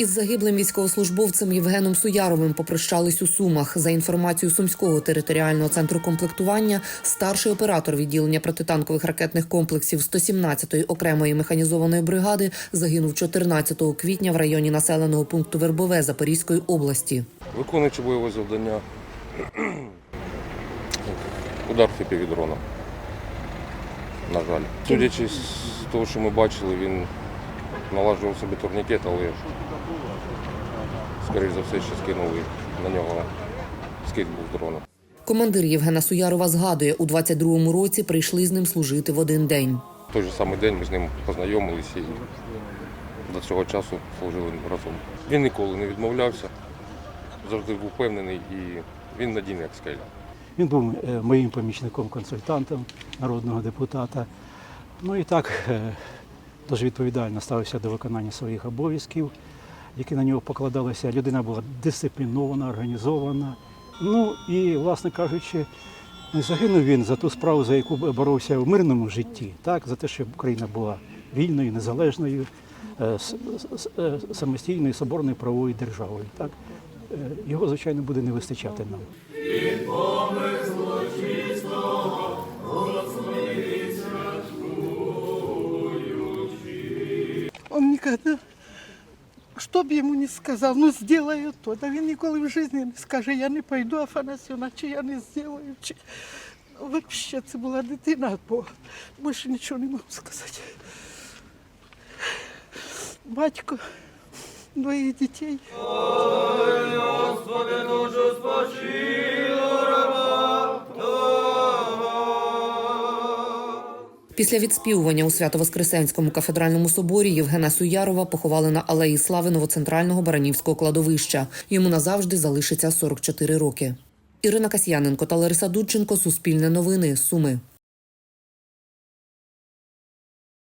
Із загиблим військовослужбовцем Євгеном Суяровим попрощались у Сумах. За інформацією Сумського територіального центру комплектування, старший оператор відділення протитанкових ракетних комплексів 117-ї окремої механізованої бригади загинув 14 квітня в районі населеного пункту Вербове Запорізької області. Виконуючи бойове завдання. Удар дрона. На жаль. Судячи з того, що ми бачили, він налажував собі турнікет, але скоріш за все ще скинули на нього скид був з дрона. Командир Євгена Суярова згадує, у 22-му році прийшли з ним служити в один день. В той же самий день ми з ним познайомилися і до цього часу служили разом. Він ніколи не відмовлявся, завжди був впевнений і він надійний як скеля. Він був е, моїм помічником-консультантом народного депутата. Ну і так е, дуже відповідально ставився до виконання своїх обов'язків, які на нього покладалися. Людина була дисциплінована, організована. Ну і, власне кажучи, не загинув він за ту справу, за яку боровся в мирному житті, так, за те, щоб Україна була вільною, незалежною, е, е, самостійною, соборною правовою державою. Так. Е, Його, звичайно, буде не вистачати нам. Никогда, що б йому не сказав, ну сделаю то. Та він ніколи в житті не скаже, я не пойду Афанасьовна, чи я не сделаю. Чи... Взагалі, це була дитина від Бога. Більше нічого не можу сказати. Батько двоїх дітей. Після відспівування у Свято-Воскресенському кафедральному соборі Євгена Суярова поховали на алеї слави новоцентрального Баранівського кладовища. Йому назавжди залишиться 44 роки. Ірина Касьяненко та Лариса Дудченко. Суспільне новини. Суми.